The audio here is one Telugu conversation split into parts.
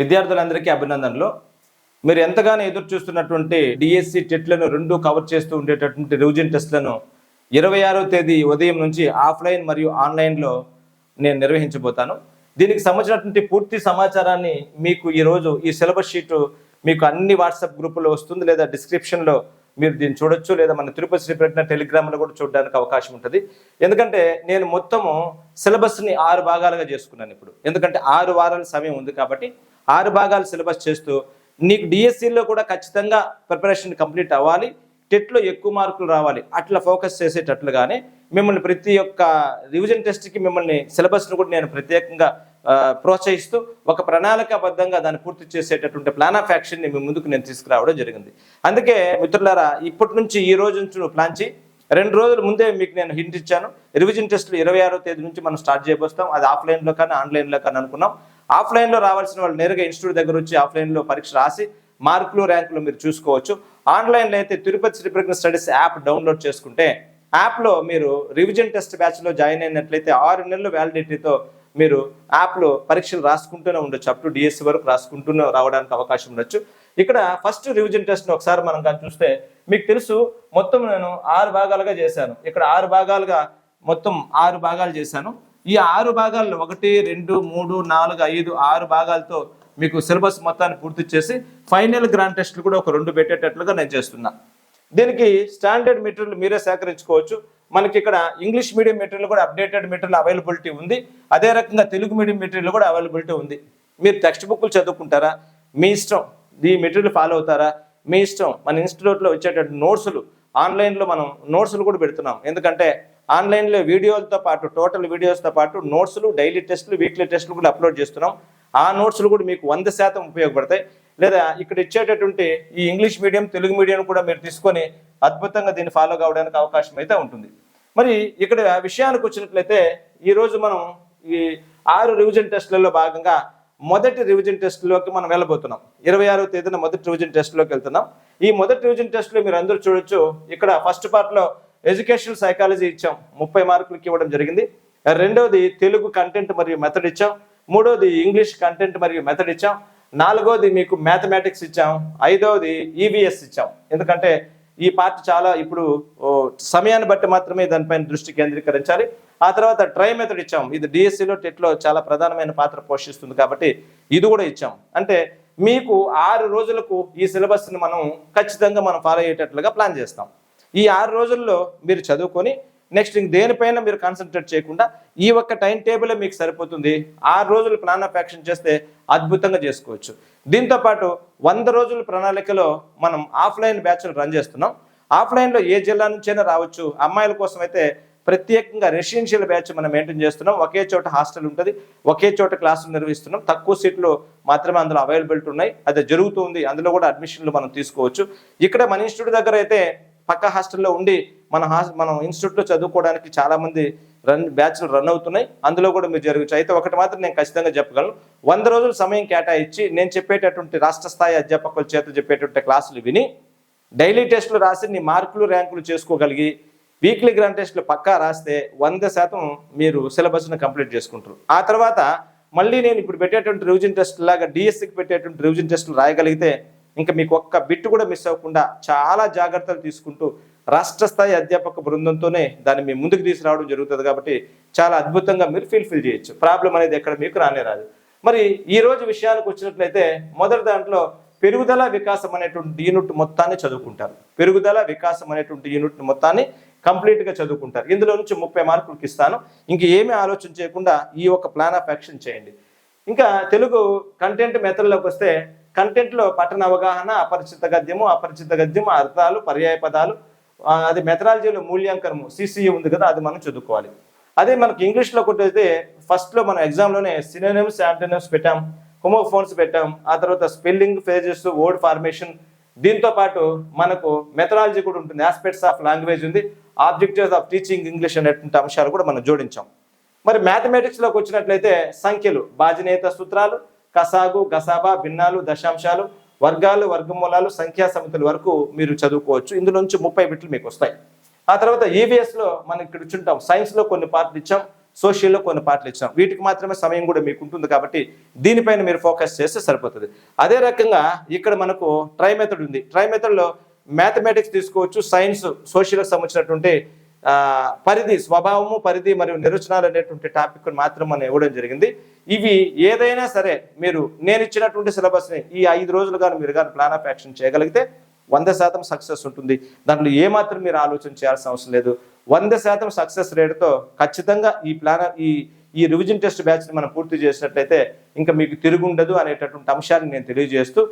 విద్యార్థులందరికీ అభినందనలు. మీరు ఎంతగానో ఎదురు చూస్తున్నటువంటి డిఎస్సి టెట్లను రెండు కవర్ చేస్తూ ఉండేటటువంటి రివిజన్ టెస్ట్లను ఇరవై ఆరో తేదీ ఉదయం నుంచి ఆఫ్లైన్ మరియు ఆన్లైన్లో నేను నిర్వహించబోతాను. దీనికి సంబంధించినటువంటి పూర్తి సమాచారాన్ని మీకు ఈరోజు ఈ సిలబస్ షీటు మీకు అన్ని వాట్సాప్ గ్రూపుల్లో వస్తుంది లేదా డిస్క్రిప్షన్లో మీరు దీన్ని చూడొచ్చు లేదా మన తిరుపతి శ్రీ టెలిగ్రామ్లో కూడా చూడడానికి అవకాశం ఉంటుంది. ఎందుకంటే నేను మొత్తము సిలబస్ని ఆరు భాగాలుగా చేసుకున్నాను ఇప్పుడు. ఎందుకంటే ఆరు వారాల సమయం ఉంది కాబట్టి ఆరు భాగాలు సిలబస్ చేస్తూ నీకు డిఎస్సిలో కూడా ఖచ్చితంగా ప్రిపరేషన్ కంప్లీట్ అవ్వాలి. టెట్లో ఎక్కువ మార్కులు రావాలి. అట్లా ఫోకస్ చేసేటట్లుగానే మిమ్మల్ని ప్రతి ఒక్క రివిజన్ టెస్ట్కి మిమ్మల్ని సిలబస్ను కూడా నేను ప్రత్యేకంగా ప్రోత్సహిస్తూ ఒక ప్రణాళికాబద్ధంగా దాన్ని పూర్తి చేసేటటువంటి ప్లాన్ ఆఫ్ యాక్షన్ని మీ ముందుకు నేను తీసుకురావడం జరిగింది. అందుకే మిత్రులారా ఇప్పటి నుంచి ఈ రోజు నుంచి నువ్వు ప్లాన్ చేయి. రెండు రోజుల ముందే మీకు నేను హింట్ ఇచ్చాను. రివిజన్ టెస్టులు ఇరవై ఆరో తేదీ నుంచి మనం స్టార్ట్ చేయబోస్తాం. అది ఆఫ్లైన్లో కానీ ఆన్లైన్లో కానీ అనుకున్నాం. ఆఫ్లైన్లో రావాల్సిన వాళ్ళు నేరుగా ఇన్స్టిట్యూట్ దగ్గర వచ్చి ఆఫ్లైన్లో పరీక్ష రాసి మార్కులు ర్యాంకులు మీరు చూసుకోవచ్చు. ఆన్లైన్లో అయితే Tirupati Shri Pragna studies app download చేసుకుంటే యాప్లో మీరు రివిజన్ టెస్ట్ బ్యాచ్లో జాయిన్ అయినట్లయితే ఆరు నెలలు వ్యాలిడిటీతో మీరు యాప్లో పరీక్షలు రాసుకుంటూనే ఉండొచ్చు. అప్ టు డిఎస్సి వరకు రాసుకుంటూనే రావడానికి అవకాశం ఉండొచ్చు. ఇక్కడ ఫస్ట్ రివిజన్ టెస్ట్ని ఒకసారి మనం కానీ చూస్తే మీకు తెలుసు మొత్తం నేను ఆరు భాగాలుగా చేశాను. ఇక్కడ ఆరు భాగాలుగా మొత్తం ఆరు భాగాలు చేశాను. ఈ ఆరు భాగాల్లో ఒకటి రెండు మూడు నాలుగు ఐదు ఆరు భాగాలతో మీకు సిలబస్ మొత్తాన్ని పూర్తి చేసి ఫైనల్ గ్రాండ్ టెస్ట్లు కూడా ఒక రెండు పెట్టేటట్లుగా నేను చేస్తున్నా. దీనికి స్టాండర్డ్ మెటీరియల్ మీరే సేకరించుకోవచ్చు. మనకి ఇక్కడ ఇంగ్లీష్ మీడియం మెటీరియల్ కూడా అప్డేటెడ్ మెటీరియల్ అవైలబిలిటీ ఉంది. అదే రకంగా తెలుగు మీడియం మెటీరియల్ కూడా అవైలబిలిటీ ఉంది. మీరు టెక్స్ట్ బుక్లు చదువుకుంటారా? మీ ఇష్టం. ఈ మెటీరియల్ ఫాలో అవుతారా? మీ ఇష్టం. మన ఇన్స్టిట్యూట్లో వచ్చేటట్టు నోట్సులు. ఆన్లైన్లో మనం నోట్సులు కూడా పెడుతున్నాం. ఎందుకంటే ఆన్లైన్లో వీడియోలతో పాటు టోటల్ వీడియోస్తో పాటు నోట్స్లు డైలీ టెస్టులు వీక్లీ టెస్టులు కూడా అప్లోడ్ చేస్తున్నాం. ఆ నోట్స్లు కూడా మీకు వంద శాతం ఉపయోగపడతాయి. లేదా ఇక్కడ ఇచ్చేటటువంటి ఈ ఇంగ్లీష్ మీడియం తెలుగు మీడియం కూడా మీరు తీసుకొని అద్భుతంగా దీన్ని ఫాలో కావడానికి అవకాశం అయితే ఉంటుంది. మరి ఇక్కడ విషయానికి వచ్చినట్లయితే ఈరోజు మనం ఈ ఆరు రివిజన్ టెస్టులలో భాగంగా మొదటి రివిజన్ టెస్ట్లోకి మనం వెళ్ళబోతున్నాం. ఇరవై ఆరో తేదీన మొదటి రివిజన్ టెస్ట్లోకి వెళ్తున్నాం. ఈ మొదటి రివిజన్ టెస్ట్లో మీరు అందరూ చూడొచ్చు. ఇక్కడ ఫస్ట్ పార్ట్లో ఎడ్యుకేషనల్ సైకాలజీ ఇచ్చాం. ముప్పై మార్కులకి ఇవ్వడం జరిగింది. రెండవది తెలుగు కంటెంట్ మరియు మెథడ్ ఇచ్చాం. మూడవది ఇంగ్లీష్ కంటెంట్ మరియు మెథడ్ ఇచ్చాం. నాలుగవది మీకు మ్యాథమెటిక్స్ ఇచ్చాం. ఐదవది ఈవీఎస్ ఇచ్చాం. ఎందుకంటే ఈ పార్ట్ చాలా ఇప్పుడు సమయాన్ని బట్టి మాత్రమే దానిపైన దృష్టి కేంద్రీకరించాలి. ఆ తర్వాత ట్రై మెథడ్ ఇచ్చాం. ఇది డిఎస్సిలో టెట్లో చాలా ప్రధానమైన పాత్ర పోషిస్తుంది కాబట్టి ఇది కూడా ఇచ్చాం. అంటే మీకు ఆరు రోజులకు ఈ సిలబస్ని మనం ఖచ్చితంగా మనం ఫాలో అయ్యేటట్లుగా ప్లాన్ చేస్తాం. ఈ ఆరు రోజుల్లో మీరు చదువుకొని నెక్స్ట్ ఇంక దేనిపైన మీరు కాన్సన్ట్రేట్ చేయకుండా ఈ ఒక్క టైం టేబులే మీకు సరిపోతుంది. ఆరు రోజులు ప్లాన్ ఆఫ్ యాక్షన్ చేస్తే అద్భుతంగా చేసుకోవచ్చు. దీంతో పాటు వంద రోజుల ప్రణాళికలో మనం ఆఫ్లైన్ బ్యాచ్లు రన్ చేస్తున్నాం. ఆఫ్లైన్లో ఏ జిల్లా నుంచైనా రావచ్చు. అమ్మాయిల కోసం అయితే ప్రత్యేకంగా రెసిడెన్షియల్ బ్యాచ్ మనం మెయింటైన్ చేస్తున్నాం. ఒకే చోట హాస్టల్ ఉంటుంది. ఒకే చోట క్లాసులు నిర్వహిస్తున్నాం. తక్కువ సీట్లు మాత్రమే అందులో అవైలబిలిటీ ఉన్నాయి. అది జరుగుతుంది అందులో కూడా అడ్మిషన్లు మనం తీసుకోవచ్చు. ఇక్కడ మన ఇన్స్టిట్యూట్ దగ్గర అయితే పక్క హాస్టల్లో ఉండి మన హాస్ మనం ఇన్స్టిట్యూట్లో చదువుకోవడానికి చాలామంది రన్ బ్యాచ్లు రన్ అవుతున్నాయి. అందులో కూడా మీరు జరగచ్చు. అయితే ఒకటి మాత్రం నేను ఖచ్చితంగా చెప్పగలను. వంద రోజులు సమయం కేటాయించి నేను చెప్పేటటువంటి రాష్ట్ర స్థాయి అధ్యాపకుల చేత చెప్పేటువంటి క్లాసులు విని డైలీ టెస్టులు రాసి నీ మార్కులు ర్యాంకులు చేసుకోగలిగి వీక్లీ గ్రాండ్ టెస్టులు పక్కా రాస్తే వంద శాతం మీరు సిలబస్ను కంప్లీట్ చేసుకుంటారు. ఆ తర్వాత మళ్ళీ నేను ఇప్పుడు పెట్టేటువంటి రివిజన్ టెస్ట్ లాగా డిఎస్సికి పెట్టేటువంటి రివిజన్ టెస్టులు రాయగలిగితే ఇంకా మీకు ఒక్క బిట్టు కూడా మిస్ అవ్వకుండా చాలా జాగ్రత్తలు తీసుకుంటూ రాష్ట్ర స్థాయి అధ్యాపక బృందంతోనే దాన్ని మీ ముందుకు తీసుకురావడం జరుగుతుంది కాబట్టి చాలా అద్భుతంగా మీరు ఫీల్ ఫీల్ చేయొచ్చు. ప్రాబ్లం అనేది ఎక్కడ మీకు రానే రాదు. మరి ఈ రోజు విషయానికి వచ్చినట్లయితే మొదటి దాంట్లో పెరుగుదల వికాసం అనేటువంటి యూనిట్ మొత్తాన్ని చదువుకుంటారు. పెరుగుదల వికాసం అనేటువంటి యూనిట్ మొత్తాన్ని కంప్లీట్గా చదువుకుంటారు. ఇందులో నుంచి ముప్పై మార్కులకు ఇస్తాను. ఇంక ఏమీ ఆలోచన చేయకుండా ఈ ఒక ప్లాన్ ఆఫ్ యాక్షన్ చేయండి. ఇంకా తెలుగు కంటెంట్ మెథడ్లోకి వస్తే కంటెంట్లో పఠన అవగాహన అపరిచిత గద్యము అపరిచిత గద్యము అర్థాలు పర్యాయ పదాలు అది మెథడాలజీలో మూల్యాంకనము సిసిఈ ఉంది కదా అది మనం చదువుకోవాలి. అదే మనకి ఇంగ్లీష్లో కొట్టయితే ఫస్ట్లో మనం ఎగ్జామ్లోనే సినోనిమ్స్ యాంటోనిమ్స్ పెట్టాం హోమోఫోన్స్ పెట్టాం ఆ తర్వాత స్పెల్లింగ్ ఫేజెస్ వర్డ్ ఫార్మేషన్ దీంతో పాటు మనకు మెథడాలజీ కూడా ఉంటుంది ఆస్పెక్ట్స్ ఆఫ్ లాంగ్వేజ్ ఉంది ఆబ్జెక్టివ్స్ ఆఫ్ టీచింగ్ ఇంగ్లీష్ అనేటువంటి అంశాలు కూడా మనం జోడించాం. మరి మ్యాథమెటిక్స్లోకి వచ్చినట్లయితే సంఖ్యలు బాజనేత సూత్రాలు కసాగు గసాబా భిన్నాలు దశాంశాలు వర్గాలు వర్గమూలాలు సంఖ్యా సమితుల వరకు మీరు చదువుకోవచ్చు. ఇందులో నుంచి ముప్పై బిట్లు మీకు వస్తాయి. ఆ తర్వాత ఈవీఎస్లో మనం ఇక్కడ ఇచ్చుంటాం సైన్స్లో కొన్ని పార్ట్లు ఇచ్చాం. సోషల్లో కొన్ని పార్ట్లు ఇచ్చాం. వీటికి మాత్రమే సమయం కూడా మీకు ఉంటుంది కాబట్టి దీనిపైన మీరు ఫోకస్ చేస్తే సరిపోతుంది. అదే రకంగా ఇక్కడ మనకు ట్రై మెథడ్ ఉంది. ట్రై మెథడ్లో మ్యాథమెటిక్స్ తీసుకోవచ్చు సైన్స్ సోషల్కి సంబంధించినటువంటి పరిధి స్వభావము పరిధి మరియు నిర్వచనాలు అనేటువంటి టాపిక్ మాత్రం మనం ఇవ్వడం జరిగింది. ఇవి ఏదైనా సరే మీరు నేను ఇచ్చినటువంటి సిలబస్ని ఈ ఐదు రోజులు కానీ మీరు కానీ ప్లాన్ ఆఫ్ యాక్షన్ చేయగలిగితే వంద శాతం సక్సెస్ ఉంటుంది. దాంట్లో ఏమాత్రం మీరు ఆలోచన చేయాల్సిన అవసరం లేదు. వంద శాతం సక్సెస్ రేటుతో ఖచ్చితంగా ఈ ప్లాన్ ఈ ఈ రివిజన్ టెస్ట్ బ్యాచ్ని మనం పూర్తి చేసినట్లయితే ఇంకా మీకు తిరుగుండదు అనేటటువంటి అంశాన్ని నేను తెలియజేస్తూ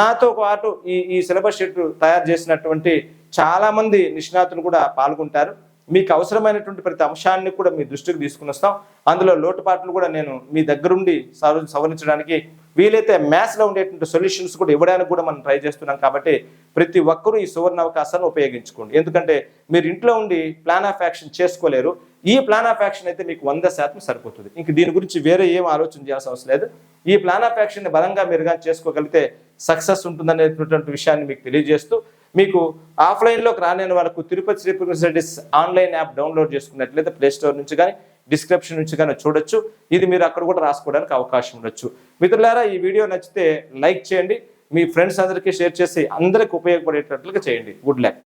నాతో పాటు ఈ ఈ సిలబస్ షీట్ తయారు చేసినటువంటి చాలామంది నిష్ణాతులు కూడా పాల్గొంటారు. మీకు అవసరమైనటువంటి ప్రతి అంశాన్ని కూడా మీ దృష్టికి తీసుకుని వస్తాం. అందులో లోటుపాట్లు కూడా నేను మీ దగ్గరుండి సవరి సవరించడానికి వీలైతే మ్యాథ్స్లో ఉండేటువంటి సొల్యూషన్స్ కూడా ఇవ్వడానికి కూడా మనం ట్రై చేస్తున్నాం కాబట్టి ప్రతి ఒక్కరూ ఈ సువర్ణ అవకాశాన్ని ఉపయోగించుకోండి. ఎందుకంటే మీరు ఇంట్లో ఉండి ప్లాన్ ఆఫ్ యాక్షన్ చేసుకోలేరు. ఈ ప్లాన్ ఆఫ్ యాక్షన్ అయితే మీకు వంద శాతం సరిపోతుంది. ఇంక దీని గురించి వేరే ఏం ఆలోచన చేయాల్సిన అవసరం లేదు. ఈ ప్లాన్ ఆఫ్ యాక్షన్ని బలంగా మీరు కానీ చేసుకోగలిగితే సక్సెస్ ఉంటుందనేటువంటి విషయాన్ని మీకు తెలియజేస్తూ మీకు ఆఫ్లైన్లోకి రాలేని వాళ్ళకు Tirupati Shri online app download చేసుకున్నట్లయితే ప్లేస్టోర్ నుంచి కానీ డిస్క్రిప్షన్ నుంచి కానీ చూడొచ్చు. ఇది మీరు అక్కడ కూడా రాసుకోవడానికి అవకాశం ఉండొచ్చు. మిత్రులారా ఈ వీడియో నచ్చితే లైక్ చేయండి. మీ ఫ్రెండ్స్ అందరికీ షేర్ చేసి అందరికి ఉపయోగపడేటట్లుగా చేయండి. Good luck